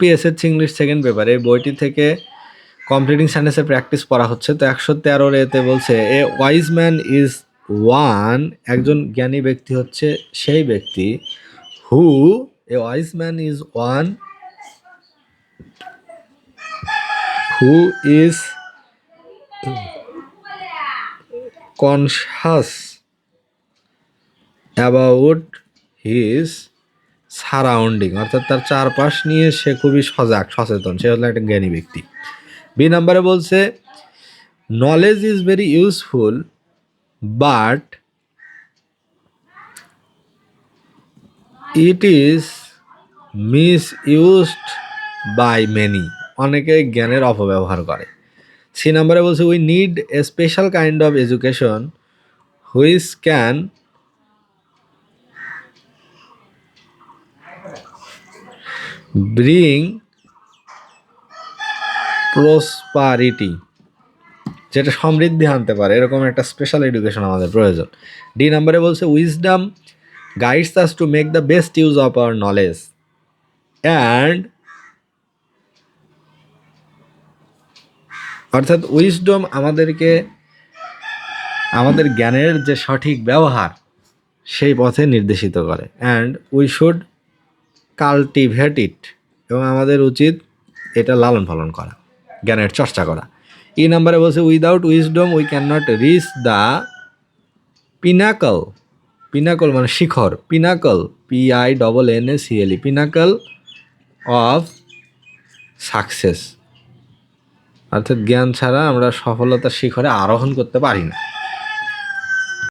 Copy এসেছে English second পেপারে এই বইটি থেকে কমপ্লিটিং সেন্টেন্সের প্র্যাকটিস করা হচ্ছে। তো একশো তেরোর এতে বলছে, a wise man is one একজন জ্ঞানী ব্যক্তি হচ্ছে সেই ব্যক্তি who a wise man is one who is conscious about his surrounding, অর্থাৎ তার চারপাশ নিয়ে সে খুবই সজাগ, সচেতন। সে হলো একটা জ্ঞানী ব্যক্তি। বি নাম্বারে বলছে knowledge is very useful but it is misused by many অনেকে জ্ঞানের অপব্যবহার করে। সি নাম্বারে বলছে we need a special kind of education which can bring prosperity যেটা সমৃদ্ধি আনতে পারে। এরকম একটা স্পেশাল এডুকেশন আমাদের প্রয়োজন। ডি নাম্বারে বলছে wisdom guides us to make the best use of our knowledge and অর্থাৎ উইজডম আমাদেরকে, আমাদের জ্ঞানের যে সঠিক ব্যবহার, সেই পথে নির্দেশিত করে। And we should cultivate it এবং আমাদের উচিত এটা লালন পালন করা, জ্ঞানের চর্চা করা। এই নাম্বারে বলছে without wisdom we can not reach the pinnacle pinnacle মানে শিখর। Pinnacle P I double N A C L E pinnacle of success অর্থাৎ জ্ঞান ছাড়া আমরা সফলতার শিখরে আরোহণ করতে পারি না।